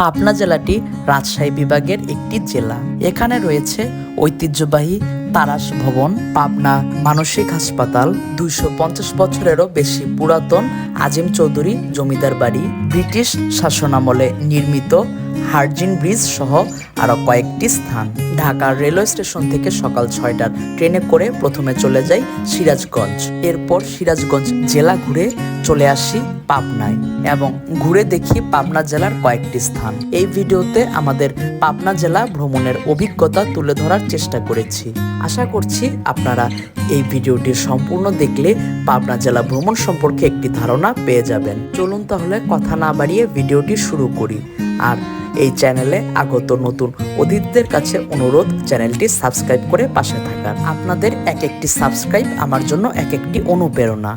পাবনা জেলাটি রাজশাহী বিভাগের একটি জেলা। এখানে রয়েছে ঐতিহ্যবাহী তারাস ভবন, পাবনা মানসিক হাসপাতাল, দুইশো পঞ্চাশ বছরেরও বেশি পুরাতন আজিম চৌধুরী জমিদার বাড়ি, ব্রিটিশ শাসনামলে নির্মিত হার্জিন ব্রিজ সহ আরও কয়েকটি স্থান। ঢাকার রেলওয়ে স্টেশন থেকে সকাল ছয়টার ট্রেনে করে প্রথমে চলে যাই সিরাজগঞ্জ। এরপর সিরাজগঞ্জ জেলা ঘুরে চলে আসি পাবনায় এবং ঘুরে দেখি পাবনা জেলার কয়েকটি স্থান। এই ভিডিওতে আমাদের পাবনা জেলা ভ্রমণের অভিজ্ঞতা তুলে ধরার চেষ্টা করেছি। আশা করছি আপনারা এই ভিডিওটি সম্পূর্ণ দেখলে পাবনা জেলা ভ্রমণ সম্পর্কে একটি ধারণা পেয়ে যাবেন। চলুন তাহলে কথা না বাড়িয়ে ভিডিওটি শুরু করি। আর এই চ্যানেলে আগত নতুন অতিথিদের কাছে অনুরোধ, চ্যানেলটি সাবস্ক্রাইব করে পাশে থাকার। আপনাদের এক একটি সাবস্ক্রাইব আমার জন্য এক একটি অনুপ্রেরণা।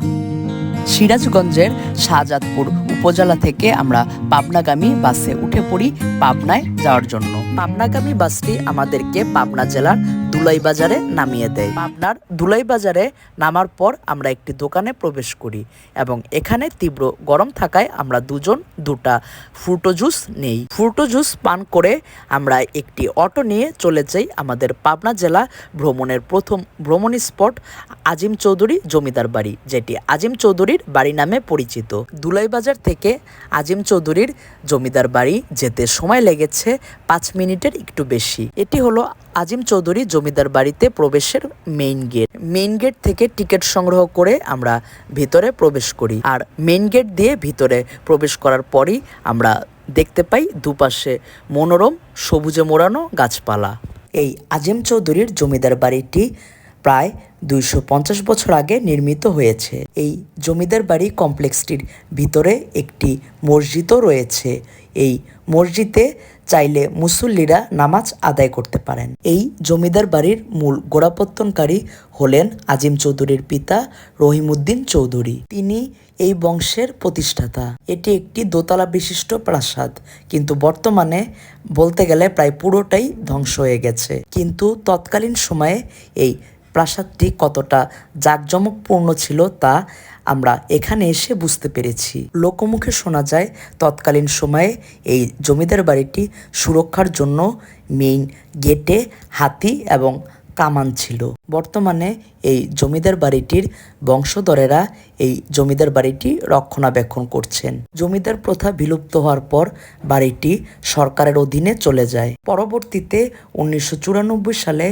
সিরাজগঞ্জের শাহজাদপুর উপজেলা থেকে আমরা পাবনাগামী বাসে উঠে পড়ি পাবনায় যাওয়ার জন্য। পাবনাগামী বাসটি আমাদেরকে পাবনা জেলার দুলাই বাজারে নামিয়ে দেয়। পাবনার দুলাই বাজারে নামার পর আমরা একটি দোকানে প্রবেশ করি এবং এখানে তীব্র গরম থাকায় আমরা দুজন দুটা ফ্রুটো জুস নেই। ফ্রুটো জুস পান করে আমরা একটি অটো নিয়ে চলে যাই আমাদের পাবনা জেলা ভ্রমণের প্রথম ভ্রমণ স্পট আজিম চৌধুরী জমিদার বাড়ি, যেটি আজিম চৌধুরীর বাড়ি নামে পরিচিত। দুলাই বাজার থেকে আজিম চৌধুরীর জমিদার বাড়ি যেতে সময় লেগেছে পাঁচ মিনিটের একটু বেশি। এটি হলো আজিম চৌধুরী জমিদার বাড়িতে প্রবেশের মেইন গেট মেইন গেট থেকে টিকিট সংগ্রহ করে আমরা ভিতরে প্রবেশ করি। আর মেইন গেট দিয়ে ভিতরে প্রবেশ করার পরই আমরা দেখতে পাই দুপাশে মনোরম সবুজে মোড়ানো গাছপালা। এই আজিম চৌধুরীর জমিদার বাড়িটি প্রায় দুইশো পঞ্চাশ বছর আগে নির্মিত হয়েছে। এই জমিদার বাড়ি কমপ্লেক্সটির ভিতরে একটি মসজিদও রয়েছে। এই মসজিদে চাইলে মুসল্লিরা নামাজ আদায় করতে পারেন। এই জমিদার বাড়ির মূল গোড়াপত্তনকারী হলেন আজিম চৌধুরীর পিতা রহিমউদ্দিন চৌধুরী। তিনি এই বংশের প্রতিষ্ঠাতা। এটি একটি দোতলা বিশিষ্ট প্রাসাদ। কিন্তু বর্তমানে বলতে গেলে প্রায় পুরোটাই ধ্বংস হয়ে গেছে। কিন্তু তৎকালীন সময়ে এই প্রাসাদটি কতটা জাঁকজমকপূর্ণ ছিল তা আমরা এখানে এসে বুঝতে পেরেছি। লোকমুখে শোনা যায়, তৎকালীন সময়ে এই জমিদার বাড়িটি সুরক্ষার জন্য মেইন গেটে হাতি এবং কামান ছিল। বর্তমানে এই জমিদার বাড়িটির বংশধরেরা এই জমিদার বাড়িটি রক্ষণাবেক্ষণ করছেন। জমিদার প্রথা বিলুপ্ত হওয়ার পর বাড়িটি সরকারের অধীনে চলে যায়। পরবর্তীতে উনিশশো চুরানব্বই সালে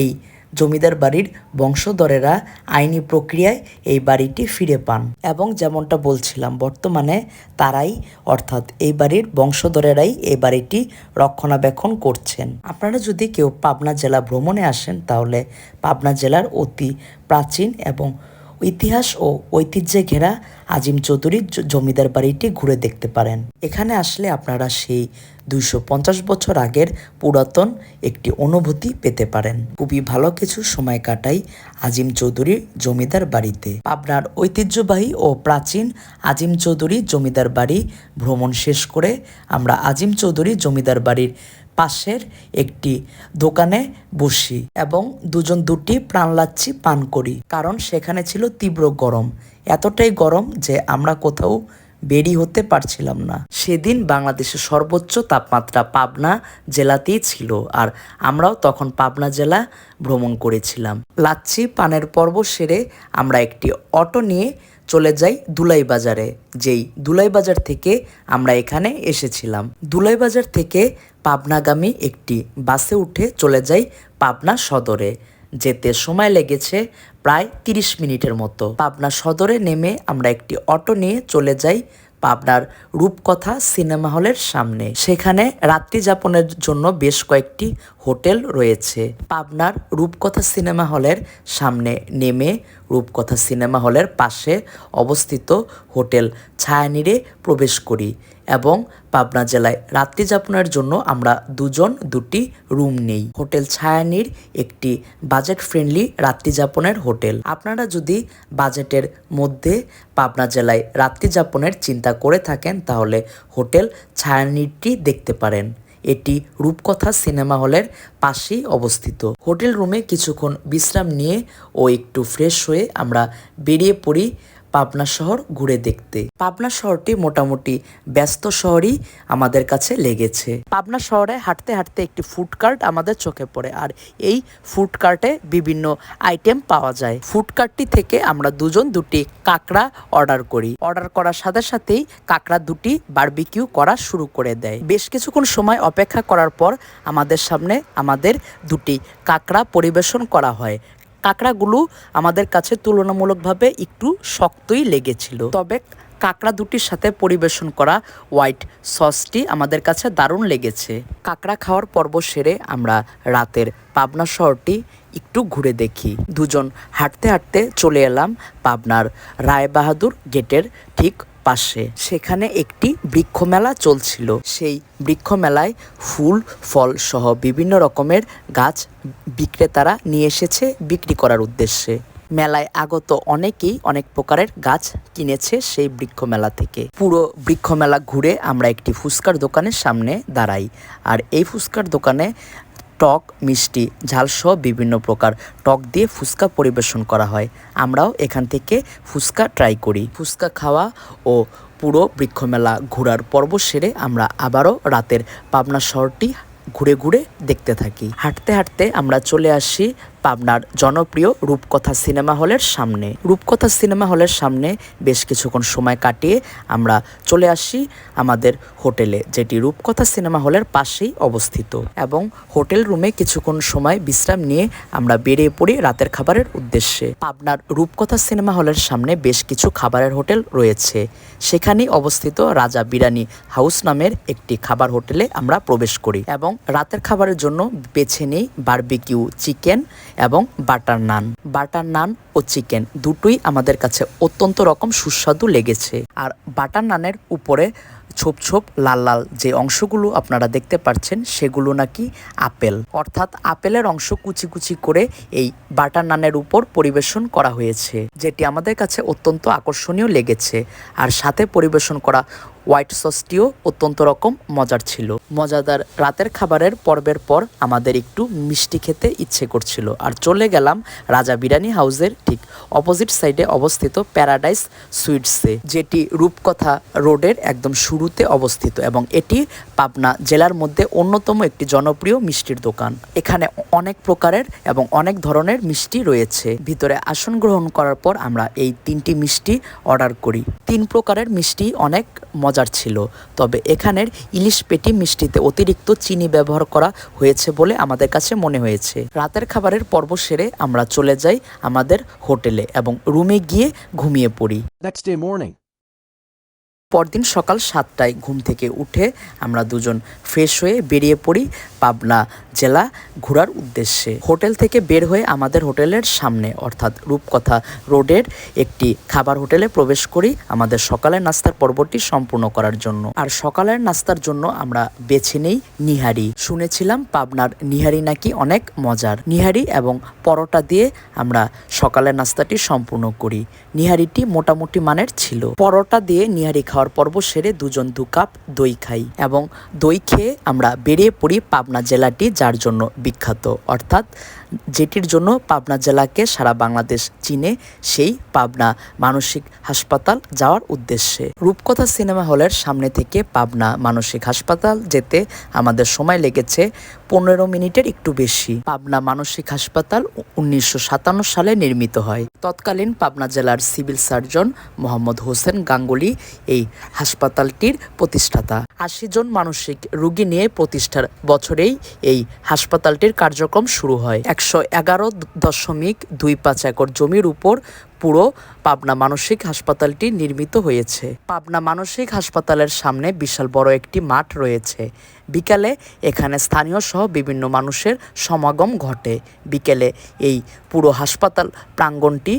এই জমিদার বাড়ির বংশধরেরা আইনি প্রক্রিয়ায় এই বাড়িটি ফিরে পান। এবং যেমনটা বলছিলাম, বর্তমানে তারাই, অর্থাৎ এই বাড়ির বংশধরেরাই এই বাড়িটি রক্ষণাবেক্ষণ করছেন। আপনারা যদি কেউ পাবনা জেলা ভ্রমণে আসেন, তাহলে পাবনা জেলার অতি প্রাচীন এবং ইতিহাস ও ঐতিহ্যে ঘেরা আজিম চৌধুরীর জমিদার বাড়িটি ঘুরে দেখতে পারেন। এখানে আসলে আপনারা সেই দুইশো পঞ্চাশ বছর আগের পুরাতন একটি অনুভূতি পেতে পারেন। খুবই ভালো কিছু সময় কাটাই আজিম চৌধুরীর জমিদার বাড়িতে। পাবনার ঐতিহ্যবাহী ও প্রাচীন আজিম চৌধুরী জমিদার বাড়ি ভ্রমণ শেষ করে আমরা আজিম চৌধুরী জমিদার বাড়ির পাশের একটি দোকানে বসি এবং দুজন দুটি প্রাণ লাচ্ছি পান করি। কারণ সেখানে ছিল তীব্র গরম। এতটাই গরম যে আমরা কোথাও বেরি হতে পারছিলাম না। সেদিন বাংলাদেশের সর্বোচ্চ তাপমাত্রা পাবনা জেলাতেই ছিল আর আমরাও তখন পাবনা জেলা ভ্রমণ করেছিলাম। লাচ্ছি পানের পর্ব সেরে আমরা একটি অটো নিয়ে চলে যাই দুলাই বাজারে যেই দুলাই বাজার থেকে আমরা এখানে এসেছিলাম। দুলাই বাজার থেকে পাবনাগামী একটি বাসে উঠে চলে যাই পাবনা সদরে। যেতে সময় লেগেছে প্রায় তিরিশ মিনিটের মতো। পাবনা সদরে নেমে আমরা একটি অটো নিয়ে চলে যাই পাবনার রূপকথা সিনেমা হলের সামনে। সেখানে রাত্রি যাপনের জন্য বেশ কয়েকটি হোটেল রয়েছে। পাবনার রূপকথা সিনেমা হলের সামনে নেমে রূপকথা সিনেমা হলের পাশে অবস্থিত হোটেল ছায়ানীরে প্রবেশ করি এবং পাবনা জেলায় রাত্রি যাপনের জন্য আমরা দুজন দুটি রুম নেই। হোটেল ছায়ানীর একটি বাজেট ফ্রেন্ডলি রাত্রি যাপনের হোটেল। আপনারা যদি বাজেটের মধ্যে পাবনা জেলায় রাত্রি যাপনের চিন্তা করে থাকেন, তাহলে হোটেল ছায়ানিরটি দেখতে পারেন। এটি রূপকথা সিনেমা হলের পাশেই অবস্থিত। হোটেল রুমে কিছুক্ষণ বিশ্রাম নিয়ে ও একটু ফ্রেশ হয়ে আমরা বেরিয়ে পড়ি পাবনা শহর ঘুরে দেখতে। পাবনা শহরটি মোটামুটি ব্যস্ত শহরই আমাদের কাছে লেগেছে। পাবনা শহরে হাঁটতে হাঁটতে একটি ফুড কার্ট আমাদের চোখে পড়ে, আর এই ফুড কার্টে বিভিন্ন আইটেম পাওয়া যায়। ফুড কার্টটি থেকে আমরা দুজন দুটি কাঁকড়া অর্ডার করি। অর্ডার করার সাথে সাথেই কাঁকড়া দুটি বারবিকিউ করা শুরু করে দেয়। বেশ কিছুক্ষণ সময় অপেক্ষা করার পর আমাদের সামনে আমাদের দুটি কাঁকড়া পরিবেশন করা হয়। কাঁকড়াগুলো আমাদের কাছে তুলনামূলকভাবে একটু শক্তই লেগেছিল। তবে কাঁকড়া দুটির সাথে পরিবেশন করা হোয়াইট সসটি আমাদের কাছে দারুণ লেগেছে। কাঁকড়া খাওয়ার পর্ব সেরে আমরা রাতের পাবনা শহরটি একটু ঘুরে দেখি। দুজন হাঁটতে হাঁটতে চলে এলাম পাবনার রায়বাহাদুর গেটের ঠিক পাশে। সেখানে একটি বৃক্ষ মেলা চলছিল। সেই বৃক্ষ মেলায় ফুল, ফল সহ বিভিন্ন রকমের গাছ বিক্রেতারা নিয়ে এসেছে বিক্রি করার উদ্দেশ্যে। মেলায় আগত অনেকেই অনেক প্রকারের গাছ কিনেছে সেই বৃক্ষ মেলা থেকে। পুরো বৃক্ষ মেলা ঘুরে আমরা একটি ফুচকার দোকানের সামনে দাঁড়াই। আর এই ফুচকার দোকানে টক, মিষ্টি, ঝালসহ বিভিন্ন প্রকার টক দিয়ে ফুচকা পরিবেশন করা হয়। আমরাও এখান থেকে ফুচকা ট্রাই করি। ফুচকা খাওয়া ও পুরো বৃক্ষমেলা ঘোরার পর্ব সেরে আমরা আবারও রাতের পাবনা শহরটি ঘুরে ঘুরে দেখতে থাকি। হাঁটতে হাঁটতে আমরা চলে আসি পাবনার জনপ্রিয় রূপকথা সিনেমা হলের সামনে। রূপকথা সিনেমা হলের সামনে বেশ কিছুক্ষণ সময় কাটিয়ে আমরা চলে আসি আমাদের হোটেলে, যেটি রূপকথা সিনেমা হলের পাশেই অবস্থিত। এবং হোটেল রুমে কিছুক্ষণ সময় বিশ্রাম নিয়ে আমরা বেরিয়ে পড়ি রাতের খাবারের উদ্দেশ্যে। পাবনার রূপকথা সিনেমা হলের সামনে বেশ কিছু খাবারের হোটেল রয়েছে। সেখানেই অবস্থিত রাজা বিরানি হাউস নামের একটি খাবার হোটেলে আমরা প্রবেশ করি। এবং রাতের খাবারের জন্য বেছে নেই বারবিকিউ চিকেন এবং বাটার নান। বাটার নান ও চিকেন দুটোই আমাদের কাছে অত্যন্ত রকম সুস্বাদু লেগেছে। আর বাটার নানের উপরে ছোপ ছোপ লাল লাল যে অংশগুলো আপনারা দেখতে পাচ্ছেন সেগুলো নাকি আপেল। অর্থাৎ আপেলের অংশ কুচি কুচি করে এই বাটার নানের উপর পরিবেশন করা হয়েছে, যেটি আমাদের কাছে অত্যন্ত আকর্ষণীয় লেগেছে। আর সাথে পরিবেশন করা হোয়াইট সসটিও অত্যন্ত রকম মজার ছিল। মজাদার রাতের খাবারের পর্বের পর আমাদের একটু মিষ্টি খেতে ইচ্ছে করছিল। আর চলে গেলাম রাজা বিরিয়ানি হাউসের ঠিক অপোজিট সাইডে অবস্থিত প্যারাডাইস সুইটসে যেটি রূপকথা রোডের একদম শুরুতে অবস্থিত এবং এটি পাবনা জেলার মধ্যে অন্যতম একটি জনপ্রিয় মিষ্টির দোকান। এখানে অনেক প্রকারের এবং অনেক ধরনের মিষ্টি রয়েছে। ভিতরে আসন গ্রহণ করার পর আমরা এই তিনটি মিষ্টি অর্ডার করি। তিন প্রকারের মিষ্টি অনেক মজার ছিল তবে এখানের ইলিশ পেটি মিষ্টিতে অতিরিক্ত চিনি ব্যবহার করা হয়েছে বলে আমাদের কাছে মনে হয়েছে রাতের খাবারের পর্ব সেরে আমরা চলে যাই আমাদের হোটেলে এবং রুমে গিয়ে ঘুমিয়ে পড়ি. পরদিন সকাল সাতটায় ঘুম থেকে উঠে আমরা দুজন ফ্রেশ হয়ে বেরিয়ে পড়ি পাবনা জেলা ঘোরার উদ্দেশ্যে। হোটেল থেকে বের হয়ে আমাদের হোটেলের সামনে, অর্থাৎ রূপকথা রোডের একটি খাবার হোটেলে প্রবেশ করি আমাদের সকালের নাস্তার পর্বটি সম্পূর্ণ করার জন্য। আর সকালের নাস্তার জন্য আমরা বেছে নেই নিহারি। শুনেছিলাম পাবনার নিহারি নাকি অনেক মজার। নিহারি এবং পরোটা দিয়ে আমরা সকালের নাস্তাটি সম্পূর্ণ করি। নিহারিটি মোটামুটি মানের ছিল। পরোটা দিয়ে নিহারি খাওয়ার পর্ব সেরে দুজন দু কাপ দই খাই এবং দই খেয়ে আমরা বেরিয়ে পড়ি পাবনা জেলাটি, যার জন্য বিখ্যাত। অর্থাৎ যেটির জন্য পাবনা জেলাকে সারা বাংলাদেশ চিনে সেই পাবনা মানসিক হাসপাতাল যাওয়ার উদ্দেশ্যে। রূপকথা সিনেমা হলের সামনে থেকে পাবনা মানসিক হাসপাতাল যেতে আমাদের সময় লেগেছে পনেরো মিনিটের একটু বেশি। পাবনা মানসিক হাসপাতাল উনিশশো সাতান্ন সালে নির্মিত হয়। তৎকালীন পাবনা জেলার সিভিল সার্জন মোহাম্মদ হোসেন গাঙ্গুলি এই হাসপাতালটির প্রতিষ্ঠাতা। আশি জন মানসিক রোগী নিয়ে প্রতিষ্ঠার বছরেই এই হাসপাতালটির কার্যক্রম শুরু হয়। একশো এগারো দশমিক দুই পাঁচ একর জমির উপর পুরো পাবনা মানসিক হাসপাতালটি নির্মিত হয়েছে। পাবনা মানসিক হাসপাতালের সামনে বিশাল বড় একটি মাঠ রয়েছে। বিকালে এখানে স্থানীয় সহ বিভিন্ন মানুষের সমাগম ঘটে। বিকেলে এই পুরো হাসপাতাল প্রাঙ্গণটি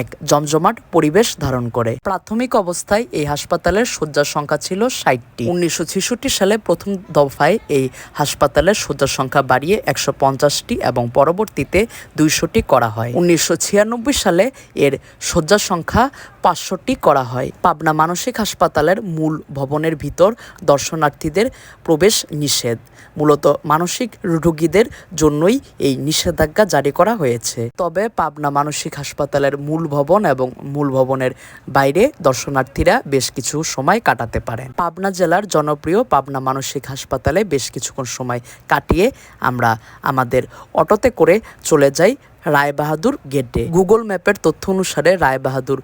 এক জমজমাট পরিবেশ ধারণ করে। প্রাথমিক অবস্থায় এই হাসপাতালের শয্যার সংখ্যা ছিল ষাটটি। উনিশশো ছেষট্টি সালে প্রথম দফায় এই হাসপাতালের শয্যার সংখ্যা বাড়িয়ে একশো পঞ্চাশটি এবং পরবর্তীতে দুইশোটি করা হয়। উনিশশো ছিয়ানব্বই সালে এর শয্যার সংখ্যা পাঁচশোটি করা হয়। পাবনা মানসিক হাসপাতালের মূল ভবনের ভিতর দর্শনার্থীদের প্রবেশ নিষেধ। মূলত মানসিক রোগীদের জন্যই এই নিষেধাজ্ঞা জারি করা হয়েছে। তবে পাবনা মানসিক হাসপাতালের মূল ভবন এবং মূল ভবনের বাইরে দর্শনার্থীরা বেশ কিছু সময় কাটাতে পারেন। পাবনা জেলার জনপ্রিয় পাবনা মানসিক হাসপাতালে বেশ কিছুক্ষণ সময় কাটিয়ে আমরা আমাদের অটোতে করে চলে যাই রায়বাহাদুর গেটে। গুগল ম্যাপের তথ্য অনুসারে রায়বাহাদুর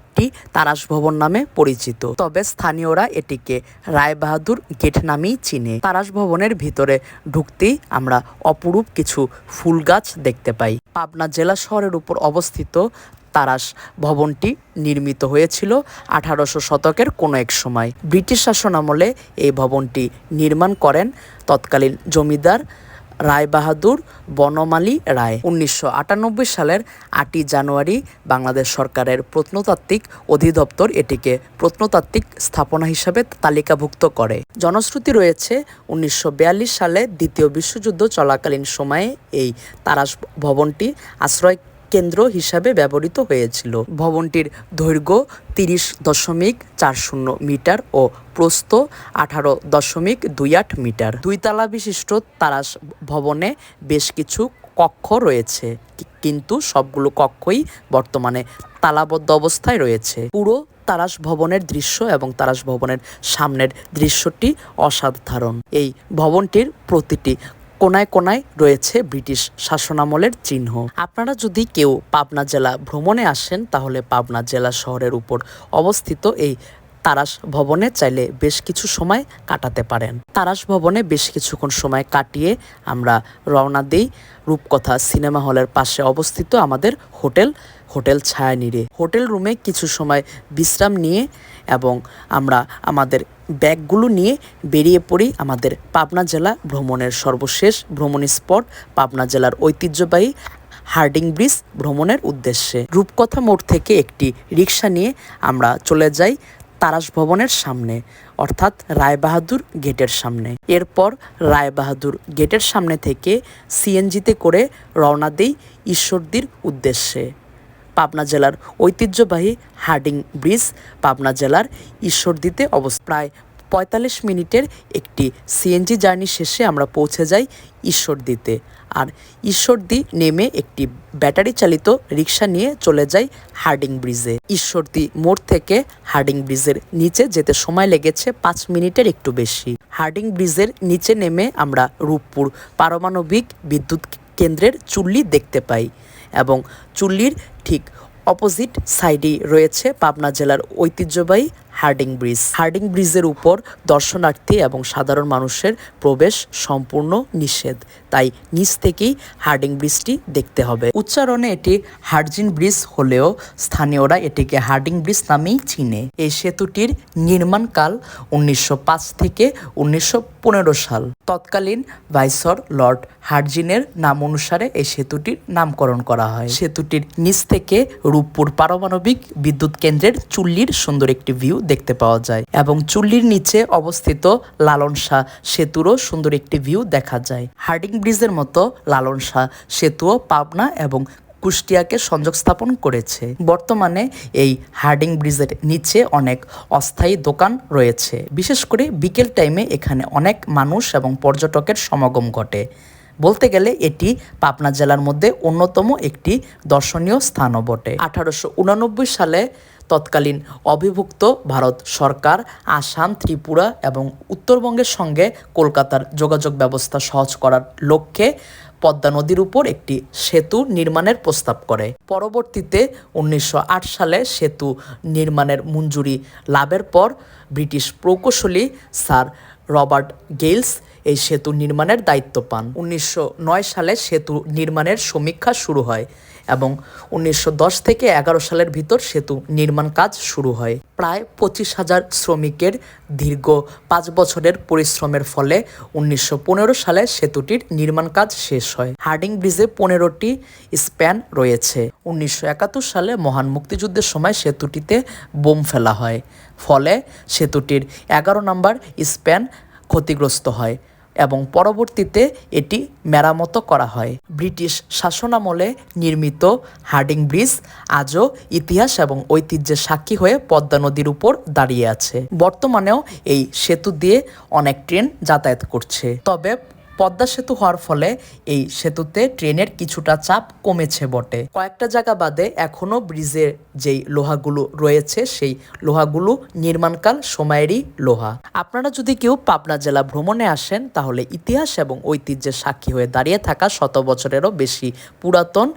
গেটটি তারাস ভবন নামে পরিচিত। তবে স্থানীয়রা এটিকে রায়বাহাদুর গেট নামেই চিনে। তারাস ভবনের ভিতরে ঢুকতেই আমরা অপরূপ কিছু ফুল গাছ দেখতে পাই। পাবনা জেলা শহরের উপর অবস্থিত তারাস ভবনটি নির্মিত হয়েছিল আঠারোশো শতকের কোনো এক সময়। ব্রিটিশ শাসনামলে এই ভবনটি নির্মাণ করেন তৎকালীন জমিদার রায়বাহাদুর, বনমালী রায়। উনিশশো আটানব্বই সালের আটই জানুয়ারি বাংলাদেশ সরকারের প্রত্নতাত্ত্বিক অধিদপ্তর এটিকে প্রত্নতাত্ত্বিক স্থাপনা হিসাবে তালিকাভুক্ত করে। জনশ্রুতি রয়েছে, উনিশশো বিয়াল্লিশ সালে দ্বিতীয় বিশ্বযুদ্ধ চলাকালীন সময়ে এই তারাস ভবনটি আশ্রয় কেন্দ্র হিসাবে ব্যবহৃত হয়েছিল। ভবনটির দৈর্ঘ্য তিরিশ দশমিক চার শূন্য মিটার ও প্রস্থ আঠারো দশমিক দুই আট মিটার। দুই তালা বিশিষ্ট তারাস ভবনে বেশ কিছু কক্ষ রয়েছে, কিন্তু সবগুলো কক্ষই বর্তমানে তালাবদ্ধ অবস্থায় রয়েছে। পুরো তারাস ভবনের দৃশ্য এবং তারাস ভবনের সামনের দৃশ্যটি অসাধারণ। এই ভবনটির প্রতিটি কোনায় কোনায় রয়েছে ব্রিটিশ শাসনামলের চিহ্ন। আপনারা যদি কেউ পাবনা জেলা ভ্রমণে আসেন, তাহলে পাবনা জেলা শহরের উপর অবস্থিত এই তারাস ভবনে চাইলে বেশ কিছু সময় কাটাতে পারেন। তারাস ভবনে বেশ কিছুক্ষণ সময় কাটিয়ে আমরা রওনা দিই রূপকথা সিনেমা হলের পাশে অবস্থিত আমাদের হোটেল হোটেল ছায়ানীরে। হোটেল রুমে কিছু সময় বিশ্রাম নিয়ে এবং আমরা আমাদের ব্যাগগুলো নিয়ে বেরিয়ে পড়ি আমাদের পাবনা জেলা ভ্রমণের সর্বশেষ ভ্রমণ স্পট, পাবনা জেলার ঐতিহ্যবাহী হার্ডিং ব্রিজ ভ্রমণের উদ্দেশ্যে। রূপকথা মোড় থেকে একটি রিক্সা নিয়ে আমরা চলে যাই তারাস ভবনের সামনে, অর্থাৎ রায়বাহাদুর গেটের সামনে। এরপর রায়বাহাদুর গেটের সামনে থেকে সিএনজিতে করে রওনা দেই ঈশ্বরদীর উদ্দেশ্যে। পাবনা জেলার ঐতিহ্যবাহী হার্ডিং ব্রিজ পাবনা জেলার ঈশ্বরদীতে অবস্থিত। প্রায় পঁয়তাল্লিশ মিনিটের একটি সিএনজি জার্নি শেষে আমরা পৌঁছে যাই ঈশ্বরদীতে। আর ঈশ্বরদী নেমে একটি ব্যাটারি চালিত রিক্সা নিয়ে চলে যাই হার্ডিং ব্রিজে। ঈশ্বরদী মোড় থেকে হার্ডিং ব্রিজের নিচে যেতে সময় লেগেছে পাঁচ মিনিটের একটু বেশি। হার্ডিং ব্রিজের নিচে নেমে আমরা রূপপুর পারমাণবিক বিদ্যুৎ কেন্দ্রের চুল্লি দেখতে পাই এবং চুল্লির ঠিক অপোজিট সাইডেই রয়েছে পাবনা জেলার ঐতিহ্যবাহী হার্ডিং ব্রিজ। হার্ডিং ব্রিজের উপর দর্শনার্থী এবং সাধারণ মানুষের প্রবেশ সম্পূর্ণ নিষেধ। তাই নিচ থেকেই হার্ডিং ব্রিজটি দেখতে হবে। উচ্চারণে এটি হার্জিন ব্রিজ হলেও স্থানীয়রা এটিকে হার্ডিং ব্রিজ নামেই চিনে। এই সেতুটির নির্মাণকাল উনিশশো পাঁচ থেকে উনিশশো পনেরো সাল। তৎকালীন ভাইসর লর্ড হার্জিনের নাম অনুসারে এই সেতুটির নামকরণ করা হয়। সেতুটির নিচ থেকে রূপপুর পারমাণবিক বিদ্যুৎ কেন্দ্রের চুল্লির সুন্দর একটি ভিউ দেখতে পাওয়া যায় এবং চুল্লির নিচে অবস্থিত লালন শাহ সেতুরও সুন্দর একটি ভিউ দেখা যায়। হার্ডিং ব্রিজের মতো লালন শাহ সেতুও পাবনা এবং কুষ্টিয়াকে সংযোগ স্থাপন করেছে। বর্তমানে এই হার্ডিং ব্রিজের নিচে অনেক অস্থায়ী দোকান রয়েছে। বিশেষ করে বিকেল টাইমে এখানে অনেক মানুষ এবং পর্যটকের সমাগম ঘটে। বলতে গেলে এটি পাবনা জেলার মধ্যে অন্যতম একটি দর্শনীয় স্থানও বটে। আঠারোশো সালে তৎকালীন অবিভক্ত ভারত সরকার, আসাম, ত্রিপুরা এবং উত্তরবঙ্গের সঙ্গে কলকাতার যোগাযোগ ব্যবস্থা সহজ করার লক্ষ্যে পদ্মা নদীর উপর একটি সেতু নির্মাণের প্রস্তাব করে। পরবর্তীতে উনিশশো আট সালে সেতু নির্মাণের মঞ্জুরি লাভের পর ব্রিটিশ প্রকৌশলী স্যার রবার্ট গেইলস এই সেতু নির্মাণের দায়িত্ব পান। উনিশশো নয় সালে সেতু নির্মাণের সমীক্ষা শুরু হয়। এবং উনিশশো দশ থেকে এগারো সালের ভিতর সেতু নির্মাণ কাজ শুরু হয়। প্রায় পঁচিশ হাজার শ্রমিকের দীর্ঘ পাঁচ বছরের পরিশ্রমের ফলে উনিশশো পনেরো সালে সেতুটির নির্মাণ কাজ শেষ হয়। হার্ডিং ব্রিজে পনেরোটি স্প্যান রয়েছে। উনিশশো একাত্তর সালে মহান মুক্তিযুদ্ধের সময় সেতুটিতে বোম ফেলা হয়। ফলে সেতুটির এগারো নম্বর স্প্যান ক্ষতিগ্রস্ত হয়। এবং পরবর্তীতে এটি মেরামত করা হয়। ব্রিটিশ শাসনামলে নির্মিত হার্ডিং ব্রিজ আজও ইতিহাস এবং ঐতিহ্যের সাক্ষী হয়ে পদ্মা নদীর উপর দাঁড়িয়ে আছে। বর্তমানেও এই সেতু দিয়ে অনেক ট্রেন যাতায়াত করছে। তবে পদ্মা সেতু হওয়ার ফলে এই সেতুতে ট্রেনের কিছুটা চাপ কমেছে বটে। কয়েকটা জায়গা বাদে এখনও ব্রিজের যেই লোহাগুলো রয়েছে, সেই লোহাগুলো নির্মাণকাল সময়েরই লোহা। আপনারা যদি কেউ পাবনা জেলা ভ্রমণে আসেন, তাহলে ইতিহাস এবং ঐতিহ্যের সাক্ষী হয়ে দাঁড়িয়ে থাকা শত বছরেরও বেশি পুরাতন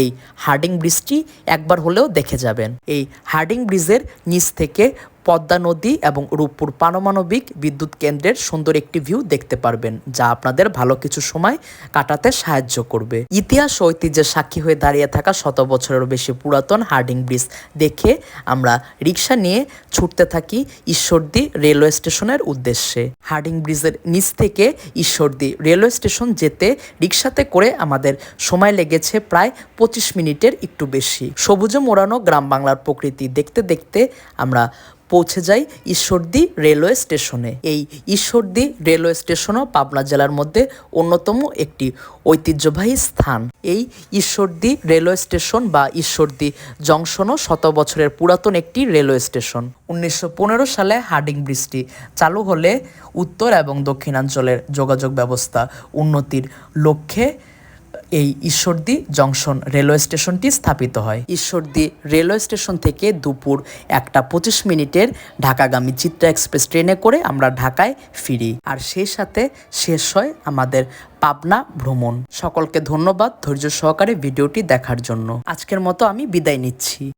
এই হার্ডিং ব্রিজটি একবার হলেও দেখে যাবেন। এই হার্ডিং ব্রিজের নিচ থেকে পদ্মা নদী এবং রূপপুর পারমাণবিক বিদ্যুৎ কেন্দ্রের সুন্দর একটি ভিউ দেখতে পারবেন, যা আপনাদের ভালো কিছু সময় কাটাতে সাহায্য করবে। ইতিহাস ঐতিহ্যের সাক্ষী হয়ে দাঁড়িয়ে থাকা শত বছরেরও বেশি পুরাতন হার্ডিং ব্রিজ দেখে আমরা রিক্সা নিয়ে ছুটতে থাকি ঈশ্বরদী রেলওয়ে স্টেশনের উদ্দেশ্যে। হার্ডিং ব্রিজের নিচ থেকে ঈশ্বরদী রেলওয়ে স্টেশন যেতে রিক্সাতে করে আমাদের সময় লেগেছে প্রায় পঁচিশ মিনিটের একটু বেশি। সবুজে মোড়ানো গ্রাম বাংলার প্রকৃতি দেখতে দেখতে আমরা পৌঁছে যাই ঈশ্বরদী রেলওয়ে স্টেশনে। এই ঈশ্বরদী রেলওয়ে স্টেশনও পাবনা জেলার মধ্যে অন্যতম একটি ঐতিহ্যবাহী স্থান। এই ঈশ্বরদী রেলওয়ে স্টেশন বা ঈশ্বরদী জংশনও শত বছরের পুরাতন একটি রেলওয়ে স্টেশন। উনিশশো পনেরো সালে হার্ডিং ব্রিজটি চালু হলে উত্তর এবং দক্ষিণাঞ্চলের যোগাযোগ ব্যবস্থা উন্নতির লক্ষ্যে এই ঈশ্বরদী জংশন রেলওয়ে স্টেশনটি স্থাপিত হয়। ঈশ্বরদী রেলওয়ে স্টেশন থেকে দুপুর একটা পঁচিশ মিনিটের ঢাকাগামী চিত্রা এক্সপ্রেস ট্রেনে করে আমরা ঢাকায় ফিরি। আর সেই সাথে শেষ হয় আমাদের পাবনা ভ্রমণ। সকলকে ধন্যবাদ ধৈর্য সহকারে ভিডিওটি দেখার জন্য। আজকের মতো আমি বিদায় নিচ্ছি।